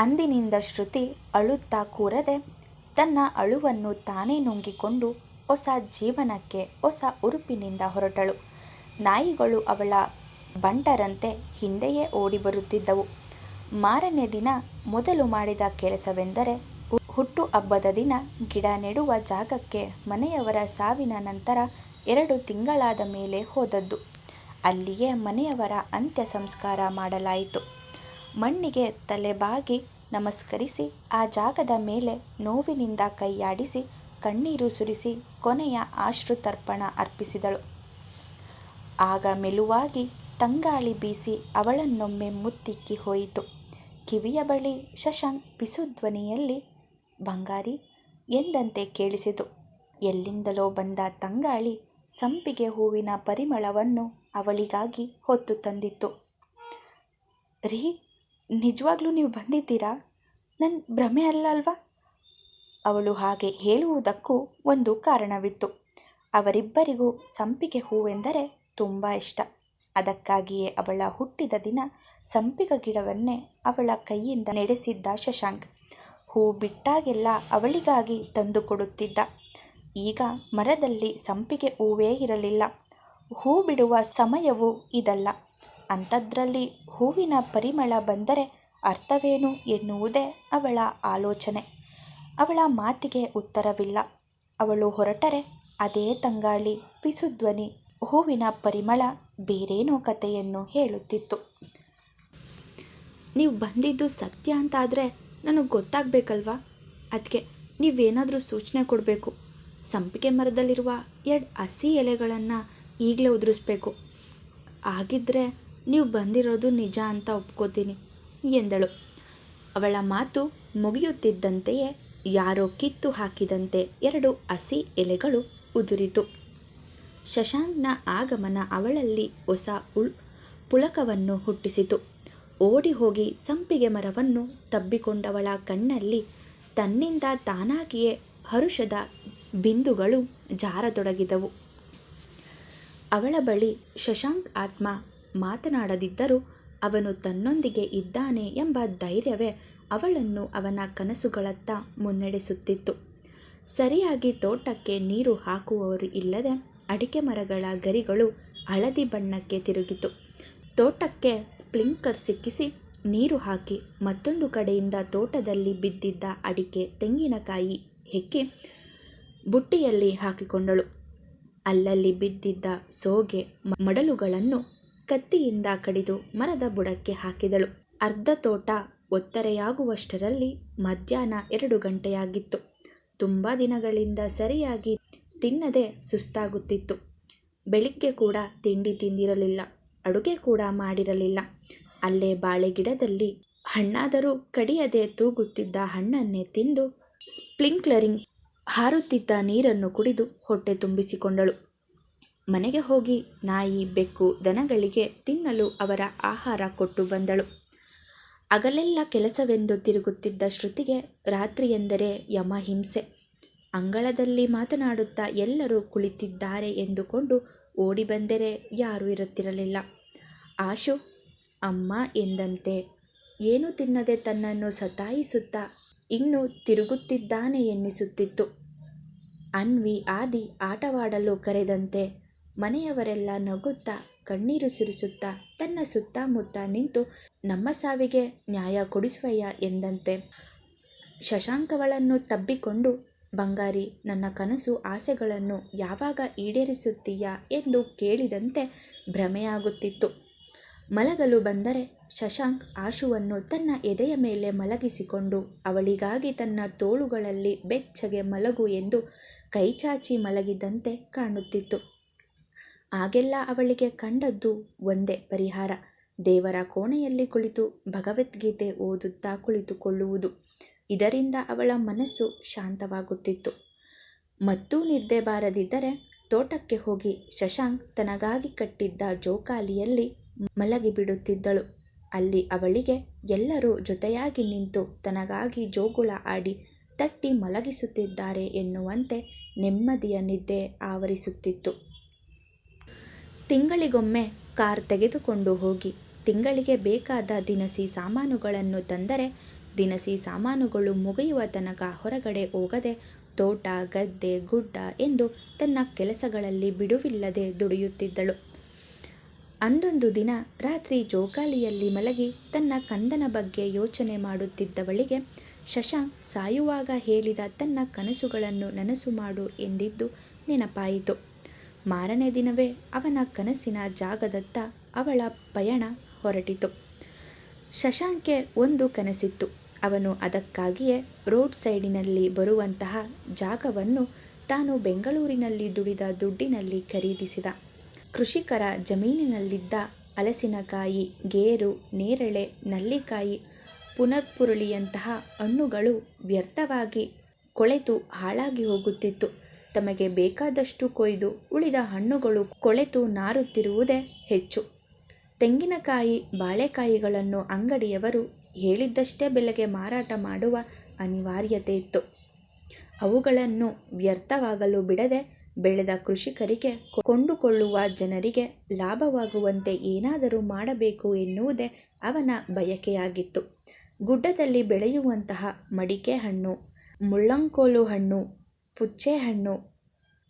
ಅಂದಿನಿಂದ ಶ್ರುತಿ ಅಳುತ್ತಾ ಕೂರದೆ ತನ್ನ ಅಳುವನ್ನು ತಾನೇ ನುಂಗಿಕೊಂಡು ಹೊಸ ಜೀವನಕ್ಕೆ, ಹೊಸ ಉರುಪಿನಿಂದ ಹೊರಟಳು. ನಾಯಿಗಳು ಅವಳ ಬಂಟರಂತೆ ಹಿಂದೆಯೇ ಓಡಿ ಬರುತ್ತಿದ್ದವು ಮಾರನೇ ದಿನ ಮೊದಲು ಮಾಡಿದ ಕೆಲಸವೆಂದರೆ ಹುಟ್ಟು ಹಬ್ಬದ ದಿನ ಗಿಡ ನೆಡುವ ಜಾಗಕ್ಕೆ ಮನೆಯವರ ಸಾವಿನ ನಂತರ ಎರಡು ತಿಂಗಳಾದ ಮೇಲೆ ಹೋದದ್ದು. ಅಲ್ಲಿಯೇ ಮನೆಯವರ ಅಂತ್ಯ ಸಂಸ್ಕಾರ ಮಾಡಲಾಯಿತು. ಮಣ್ಣಿಗೆ ತಲೆಬಾಗಿ ನಮಸ್ಕರಿಸಿ, ಆ ಜಾಗದ ಮೇಲೆ ನೋವಿನಿಂದ ಕೈಯಾಡಿಸಿ, ಕಣ್ಣೀರು ಸುರಿಸಿ ಕೊನೆಯ ಆಶ್ರುತರ್ಪಣ ಅರ್ಪಿಸಿದಳು. ಆಗ ಮೆಲುವಾಗಿ ತಂಗಾಳಿ ಬೀಸಿ ಅವಳನ್ನೊಮ್ಮೆ ಮುತ್ತಿಕ್ಕಿ ಹೋಯಿತು. ಕಿವಿಯ ಬಳಿ ಶಶಾಂಕ್ ಪಿಸುಧ್ವನಿಯಲ್ಲಿ, ಬಂಗಾರಿ, ಎಂದಂತೆ ಕೇಳಿಸಿತು. ಎಲ್ಲಿಂದಲೋ ಬಂದ ತಂಗಾಳಿ ಸಂಪಿಗೆ ಹೂವಿನ ಪರಿಮಳವನ್ನು ಅವಳಿಗಾಗಿ ಹೊತ್ತು ತಂದಿತ್ತು. ರೀ ನಿಜವಾಗ್ಲೂ ನೀವು ಬಂದಿದ್ದೀರಾ? ನನ್ನ ಭ್ರಮೆ ಅಲ್ಲ ಅಲ್ವಾ? ಅವಳು ಹಾಗೆ ಹೇಳುವುದಕ್ಕೂ ಒಂದು ಕಾರಣವಿತ್ತು. ಅವರಿಬ್ಬರಿಗೂ ಸಂಪಿಗೆ ಹೂವೆಂದರೆ ತುಂಬ ಇಷ್ಟ. ಅದಕ್ಕಾಗಿಯೇ ಅವಳ ಹುಟ್ಟಿದ ದಿನ ಸಂಪಿಗೆ ಗಿಡವನ್ನೇ ಅವಳ ಕೈಯಿಂದ ನೆಡೆಸಿದ್ದ ಶಶಾಂಕ್. ಹೂ ಬಿಟ್ಟಾಗೆಲ್ಲ ಅವಳಿಗಾಗಿ ತಂದು ಕೊಡುತ್ತಿದ್ದ. ಈಗ ಮರದಲ್ಲಿ ಸಂಪಿಗೆ ಹೂವೇ ಇರಲಿಲ್ಲ. ಹೂ ಬಿಡುವ ಸಮಯವೂ ಇದಲ್ಲ. ಅಂಥದ್ರಲ್ಲಿ ಹೂವಿನ ಪರಿಮಳ ಬಂದರೆ ಅರ್ಥವೇನು ಎನ್ನುವುದೇ ಅವಳ ಆಲೋಚನೆ. ಅವಳ ಮಾತಿಗೆ ಉತ್ತರವಿಲ್ಲ. ಅವಳು ಹೊರಟರೆ ಅದೇ ತಂಗಾಳಿ ಪಿಸುಧ್ವನಿ ಹೂವಿನ ಪರಿಮಳ ಬೇರೇನೋ ಕಥೆಯನ್ನು ಹೇಳುತ್ತಿತ್ತು. ನೀವು ಬಂದಿದ್ದು ಸತ್ಯ ಅಂತಾದರೆ ನನಗೆ ಗೊತ್ತಾಗಬೇಕಲ್ವಾ? ಅದಕ್ಕೆ ನೀವೇನಾದರೂ ಸೂಚನೆ ಕೊಡಬೇಕು. ಸಂಪಿಗೆ ಮರದಲ್ಲಿರುವ ಎರಡು ಹಸಿ ಎಲೆಗಳನ್ನು ಈಗಲೇ ಉದುರಿಸ್ಬೇಕು. ಆಗಿದ್ದರೆ ನೀವು ಬಂದಿರೋದು ನಿಜ ಅಂತ ಒಪ್ಕೋತೀನಿ, ಎಂದಳು. ಅವಳ ಮಾತು ಮುಗಿಯುತ್ತಿದ್ದಂತೆಯೇ ಯಾರೋ ಕಿತ್ತು ಹಾಕಿದಂತೆ ಎರಡು ಹಸಿ ಎಲೆಗಳು ಉದುರಿತು. ಶಶಾಂಕ್ನ ಆಗಮನ ಅವಳಲ್ಲಿ ಹೊಸ ಉಳ್ ಪುಳಕವನ್ನು ಹುಟ್ಟಿಸಿತು. ಓಡಿ ಹೋಗಿ ಸಂಪಿಗೆ ಮರವನ್ನು ತಬ್ಬಿಕೊಂಡವಳ ಕಣ್ಣಲ್ಲಿ ತನ್ನಿಂದ ತಾನಾಗಿಯೇ ಹರುಷದ ಬಿಂದುಗಳು ಜಾರತೊಡಗಿದವು. ಅವಳ ಬಳಿ ಶಶಾಂಕ್ ಆತ್ಮ ಮಾತನಾಡದಿದ್ದರೂ ಅವನು ತನ್ನೊಂದಿಗೆ ಇದ್ದಾನೆ ಎಂಬ ಧೈರ್ಯವೇ ಅವಳನ್ನು ಅವನ ಕನಸುಗಳತ್ತ ಮುನ್ನಡೆಸುತ್ತಿತ್ತು. ಸರಿಯಾಗಿ ತೋಟಕ್ಕೆ ನೀರು ಹಾಕುವವರು ಇಲ್ಲದೆ ಅಡಿಕೆ ಮರಗಳ ಗರಿಗಳು ಹಳದಿ ಬಣ್ಣಕ್ಕೆ ತಿರುಗಿತು. ತೋಟಕ್ಕೆ ಸ್ಪ್ಲಿಂಕರ್ ಸಿಕ್ಕಿಸಿ ನೀರು ಹಾಕಿ ಮತ್ತೊಂದು ಕಡೆಯಿಂದ ತೋಟದಲ್ಲಿ ಬಿದ್ದಿದ್ದ ಅಡಿಕೆ ತೆಂಗಿನಕಾಯಿ ಹೆಕ್ಕಿ ಬುಟ್ಟಿಯಲ್ಲಿ ಹಾಕಿಕೊಂಡಳು. ಅಲ್ಲಲ್ಲಿ ಬಿದ್ದಿದ್ದ ಸೋಗೆ, ಮಡಲುಗಳನ್ನು ಕತ್ತಿಯಿಂದ ಕಡಿದು ಮರದ ಬುಡಕ್ಕೆ ಹಾಕಿದಳು. ಅರ್ಧ ತೋಟ ಒತ್ತರೆಯಾಗುವಷ್ಟರಲ್ಲಿ ಮಧ್ಯಾಹ್ನ ಎರಡು ಗಂಟೆಯಾಗಿತ್ತು. ತುಂಬ ದಿನಗಳಿಂದ ಸರಿಯಾಗಿ ತಿನ್ನದೆ ಸುಸ್ತಾಗುತ್ತಿತ್ತು. ಬೆಳಿಗ್ಗೆ ಕೂಡ ತಿಂಡಿ ತಿಂದಿರಲಿಲ್ಲ, ಅಡುಗೆ ಕೂಡ ಮಾಡಿರಲಿಲ್ಲ. ಅಲ್ಲೇ ಬಾಳೆಗಿಡದಲ್ಲಿ ಹಣ್ಣಾದರೂ ಕಡಿಯದೆ ತೂಗುತ್ತಿದ್ದ ಹಣ್ಣನ್ನೇ ತಿಂದು ಸ್ಪ್ಲಿಂಕ್ಲರಿಂಗ್ ಹಾರುತ್ತಿದ್ದ ನೀರನ್ನು ಕುಡಿದು ಹೊಟ್ಟೆ ತುಂಬಿಸಿಕೊಂಡಳು. ಮನೆಗೆ ಹೋಗಿ ನಾಯಿ, ಬೆಕ್ಕು, ದನಗಳಿಗೆ ತಿನ್ನಲು ಅವರ ಆಹಾರ ಕೊಟ್ಟು ಬಂದಳು. ಅಗಲೆಲ್ಲ ಕೆಲಸವೆಂದು ತಿರುಗುತ್ತಿದ್ದ ಶ್ರುತಿಗೆ ರಾತ್ರಿಯೆಂದರೆ ಯಮಹಿಂಸೆ ಅಂಗಳದಲ್ಲಿ ಮಾತನಾಡುತ್ತಾ ಎಲ್ಲರೂ ಕುಳಿತಿದ್ದಾರೆ ಎಂದುಕೊಂಡು ಓಡಿ ಬಂದರೆ ಯಾರೂ ಇರುತ್ತಿರಲಿಲ್ಲ. ಆಶು, ಅಮ್ಮ ಎಂದಂತೆ, ಏನು ತಿನ್ನದೆ ತನ್ನನ್ನು ಸತಾಯಿಸುತ್ತಾ ಇನ್ನೂ ತಿರುಗುತ್ತಿದ್ದಾನೆ ಎನ್ನಿಸುತ್ತಿತ್ತು. ಅನ್ವಿ ಆದಿ ಆಟವಾಡಲು ಕರೆದಂತೆ ಮನೆಯವರೆಲ್ಲ ನಗುತ್ತಾ, ಕಣ್ಣೀರು ಸುರಿಸುತ್ತಾ, ತನ್ನ ಸುತ್ತಮುತ್ತ ನಿಂತು ನಮ್ಮ ಸಾವಿಗೆ ನ್ಯಾಯ ಕೊಡಿಸುವಯ್ಯ ಎಂದಂತೆ ಶಶಾಂಕವಳನ್ನು ತಬ್ಬಿಕೊಂಡು, ಬಂಗಾರಿ, ನನ್ನ ಕನಸು ಆಸೆಗಳನ್ನು ಯಾವಾಗ ಈಡೇರಿಸುತ್ತೀಯಾ ಎಂದು ಕೇಳಿದಂತೆ ಭ್ರಮೆಯಾಗುತ್ತಿತ್ತು. ಮಲಗಲು ಬಂದರೆ ಶಶಾಂಕ್ ಆಶುವನ್ನು ತನ್ನ ಎದೆಯ ಮೇಲೆ ಮಲಗಿಸಿಕೊಂಡು, ಅವಳಿಗಾಗಿ ತನ್ನ ತೋಳುಗಳಲ್ಲಿ ಬೆಚ್ಚಗೆ ಮಲಗು ಎಂದು ಕೈಚಾಚಿ ಮಲಗಿದಂತೆ ಕಾಣುತ್ತಿತ್ತು. ಆಗೆಲ್ಲ ಅವಳಿಗೆ ಕಂಡದ್ದು ಒಂದೇ ಪರಿಹಾರ. ದೇವರ ಕೋಣೆಯಲ್ಲಿ ಕುಳಿತು ಭಗವದ್ಗೀತೆ ಓದುತ್ತಾ ಕುಳಿತುಕೊಳ್ಳುವುದು. ಇದರಿಂದ ಅವಳ ಮನಸ್ಸು ಶಾಂತವಾಗುತ್ತಿತ್ತು. ಮತ್ತೂ ನಿದ್ದೆ ಬಾರದಿದ್ದರೆ ತೋಟಕ್ಕೆ ಹೋಗಿ ಶಶಾಂಕ್ ತನಗಾಗಿ ಕಟ್ಟಿದ್ದ ಜೋಕಾಲಿಯಲ್ಲಿ ಮಲಗಿಬಿಡುತ್ತಿದ್ದಳು. ಅಲ್ಲಿ ಅವಳಿಗೆ ಎಲ್ಲರೂ ಜೊತೆಯಾಗಿ ನಿಂತು ತನಗಾಗಿ ಜೋಗುಳ ಆಡಿ ತಟ್ಟಿ ಮಲಗಿಸುತ್ತಿದ್ದಾರೆ ಎನ್ನುವಂತೆ ನೆಮ್ಮದಿಯ ನಿದ್ದೆ ಆವರಿಸುತ್ತಿತ್ತು. ತಿಂಗಳಿಗೊಮ್ಮೆ ಕಾರ್ ತೆಗೆದುಕೊಂಡು ಹೋಗಿ. ತಿಂಗಳಿಗೆ ಬೇಕಾದ ದಿನಸಿ ಸಾಮಾನುಗಳನ್ನು ತಂದರೆ ದಿನಸಿ ಸಾಮಾನುಗಳು ಮುಗಿಯುವ ತನಕ ಹೊರಗಡೆ ಹೋಗದೆ ತೋಟ, ಗದ್ದೆ, ಗುಡ್ಡ ಎಂದು ತನ್ನ ಕೆಲಸಗಳಲ್ಲಿ ಬಿಡುವಿಲ್ಲದೆ ದುಡಿಯುತ್ತಿದ್ದಳು. ಅಂದೊಂದು ದಿನ ರಾತ್ರಿ ಜೋಕಾಲಿಯಲ್ಲಿ ಮಲಗಿ ತನ್ನ ಕಂದನ ಬಗ್ಗೆ ಯೋಚನೆ ಮಾಡುತ್ತಿದ್ದವಳಿಗೆ ಶಶಾಂಕ್ ಸಾಯುವಾಗ ಹೇಳಿದ ತನ್ನ ಕನಸುಗಳನ್ನು ನನಸು ಮಾಡು ಎಂದಿದ್ದು ನೆನಪಾಯಿತು. ಮಾರನೇ ದಿನವೇ ಅವನ ಕನಸಿನ ಜಾಗದತ್ತ ಅವಳ ಪಯಣ ಹೊರಟಿತು. ಶಶಾಂಕೆ ಒಂದು ಕನಸಿತ್ತು. ಅವನು ಅದಕ್ಕಾಗಿಯೇ ರೋಡ್ ಸೈಡಿನಲ್ಲಿ ಬರುವಂತಹ ಜಾಗವನ್ನು ತಾನು ಬೆಂಗಳೂರಿನಲ್ಲಿ ದುಡಿದ ದುಡ್ಡಿನಲ್ಲಿ ಖರೀದಿಸಿದ. ಕೃಷಿಕರ ಜಮೀನಿನಲ್ಲಿದ್ದ ಹಲಸಿನಕಾಯಿ, ಗೇರು, ನೇರಳೆ, ನಲ್ಲಿಕಾಯಿ, ಪುನರ್ಪುರುಳಿಯಂತಹ ಹಣ್ಣುಗಳು ವ್ಯರ್ಥವಾಗಿ ಕೊಳೆತು ಹಾಳಾಗಿ ಹೋಗುತ್ತಿತ್ತು. ತಮಗೆ ಬೇಕಾದಷ್ಟು ಕೊಯ್ದು ಉಳಿದ ಹಣ್ಣುಗಳು ಕೊಳೆತು ನಾರುತ್ತಿರುವುದೇ ಹೆಚ್ಚು. ತೆಂಗಿನಕಾಯಿ, ಬಾಳೆಕಾಯಿಗಳನ್ನು ಅಂಗಡಿಯವರು ಹೇಳಿದ್ದಷ್ಟೇ ಬೆಲೆಗೆ ಮಾರಾಟ ಮಾಡುವ ಅನಿವಾರ್ಯತೆ ಇತ್ತು. ಅವುಗಳನ್ನು ವ್ಯರ್ಥವಾಗಲು ಬಿಡದೆ ಬೆಳೆದ ಕೃಷಿಕರಿಗೆ ಕೊಂಡುಕೊಳ್ಳುವ ಜನರಿಗೆ ಲಾಭವಾಗುವಂತೆ ಏನಾದರೂ ಮಾಡಬೇಕು ಎನ್ನುವುದೇ ಅವನ ಬಯಕೆಯಾಗಿತ್ತು. ಗುಡ್ಡದಲ್ಲಿ ಬೆಳೆಯುವಂತಹ ಮಡಿಕೆ ಹಣ್ಣು, ಮುಳ್ಳಂಕೋಲು ಹಣ್ಣು ಪುಚ್ಚೆ ಹಣ್ಣು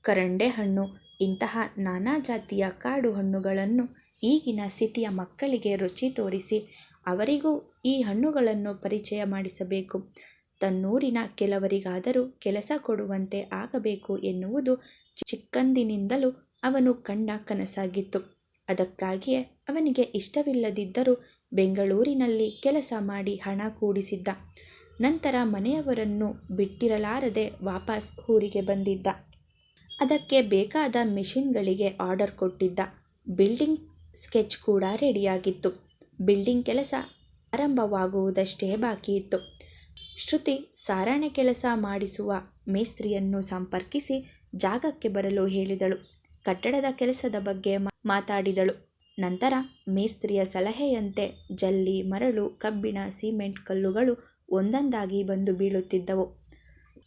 ಕರಂಡೆ ಹಣ್ಣು ಇಂತಹ ನಾನಾ ಜಾತಿಯ ಕಾಡು ಹಣ್ಣುಗಳನ್ನು ಈಗಿನ ಸಿಟಿಯ ಮಕ್ಕಳಿಗೆ ರುಚಿ ತೋರಿಸಿ ಅವರಿಗೂ ಈ ಹಣ್ಣುಗಳನ್ನು ಪರಿಚಯ ಮಾಡಿಸಬೇಕು. ತನ್ನೂರಿನ ಕೆಲವರಿಗಾದರೂ ಕೆಲಸ ಕೊಡುವಂತೆ ಆಗಬೇಕು ಎನ್ನುವುದು ಚಿಕ್ಕಂದಿನಿಂದಲೂ ಅವನು ಕಂಡ ಕನಸಾಗಿತ್ತು. ಅದಕ್ಕಾಗಿಯೇ ಅವನಿಗೆ ಇಷ್ಟವಿಲ್ಲದಿದ್ದರೂ ಬೆಂಗಳೂರಿನಲ್ಲಿ ಕೆಲಸ ಮಾಡಿ ಹಣ ಕೂಡಿಸಿದ್ದ. ನಂತರ ಮನೆಯವರನ್ನು ಬಿಟ್ಟಿರಲಾರದೆ ವಾಪಸ್ ಊರಿಗೆ ಬಂದಿದ್ದ. ಅದಕ್ಕೆ ಬೇಕಾದ ಮೆಷಿನ್ಗಳಿಗೆ ಆರ್ಡರ್ ಕೊಟ್ಟಿದ್ದ. ಬಿಲ್ಡಿಂಗ್ ಸ್ಕೆಚ್ ಕೂಡ ರೆಡಿಯಾಗಿತ್ತು. ಬಿಲ್ಡಿಂಗ್ ಕೆಲಸ ಆರಂಭವಾಗುವುದಷ್ಟೇ ಬಾಕಿ ಇತ್ತು. ಶ್ರುತಿ ಸಾರಣೆ ಕೆಲಸ ಮಾಡಿಸುವ ಮೇಸ್ತ್ರಿಯನ್ನು ಸಂಪರ್ಕಿಸಿ ಜಾಗಕ್ಕೆ ಬರಲು ಹೇಳಿದಳು. ಕಟ್ಟಡದ ಕೆಲಸದ ಬಗ್ಗೆ ಮಾತಾಡಿದಳು. ನಂತರ ಮೇಸ್ತ್ರಿಯ ಸಲಹೆಯಂತೆ ಜಲ್ಲಿ, ಮರಳು, ಕಬ್ಬಿಣ, ಸಿಮೆಂಟ್, ಕಲ್ಲುಗಳು ಒಂದೊಂದಾಗಿ ಬಂದು ಬೀಳುತ್ತಿದ್ದವು.